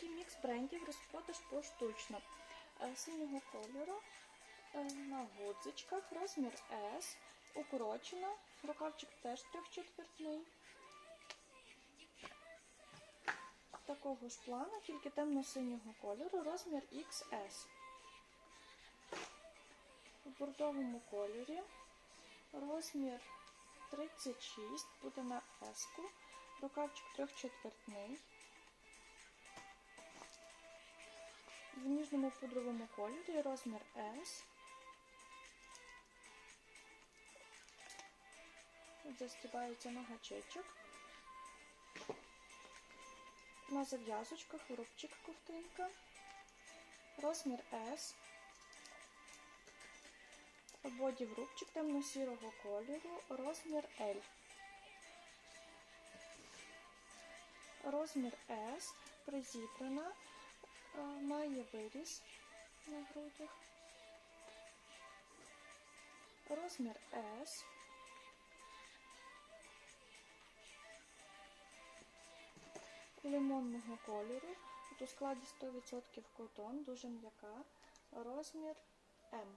Такий мікс брендів розпродаж поштучно. Е, Синього кольору е, на гудзичках, розмір S, укорочено, рукавчик теж трьохчетвертний. Такого ж плану, тільки темно-синього кольору, розмір XS. У бордовому кольорі розмір 36, буде на S-ку, рукавчик трьохчетвертний. В ніжному пудровому кольорі розмір S. Застібається на гачечок. На зав'язочках рубчик ковтинка. Розмір S. Боді в рубчик темно-сірого кольору. Розмір L. Розмір S. Призібрана. Має виріз на грудях. Розмір S. Лимонного кольору. Тут у складі 100% котон, дуже м'яка. Розмір М.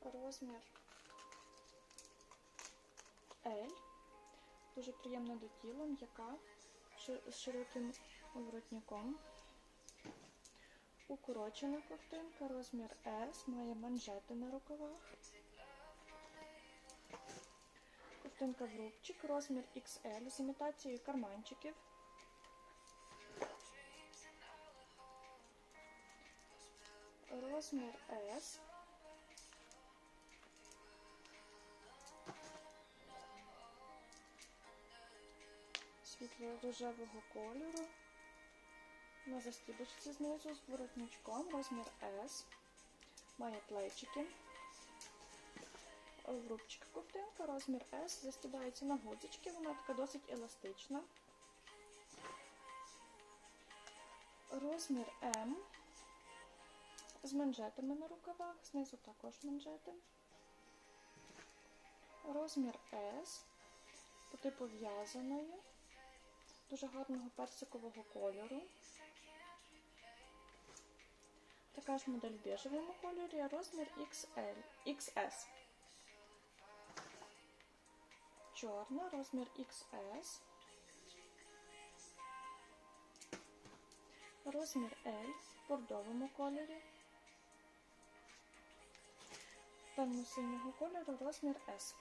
Розмір L. Дуже приємна до тіла, м'яка, з широким воротником. Укорочена ковтинка, розмір S, має манжети на рукавах. Ковтинка в рубчик, розмір XL з імітацією карманчиків. Розмір S. світло-рожевого кольору. На застібочці знизу з воротничком, розмір S. Має плечики. Рубчик ковтинка, розмір S, застібається на гудзички, вона така досить еластична. Розмір М. З манжетами на рукавах, знизу також манжети. Розмір S по типу в'язаної дуже гарного персикового кольору. Така ж модель в бежевому кольорі, розмір XL, XS. Чорна, розмір XS. Розмір L в бордовому кольорі. Темно-синього кольору розмір S.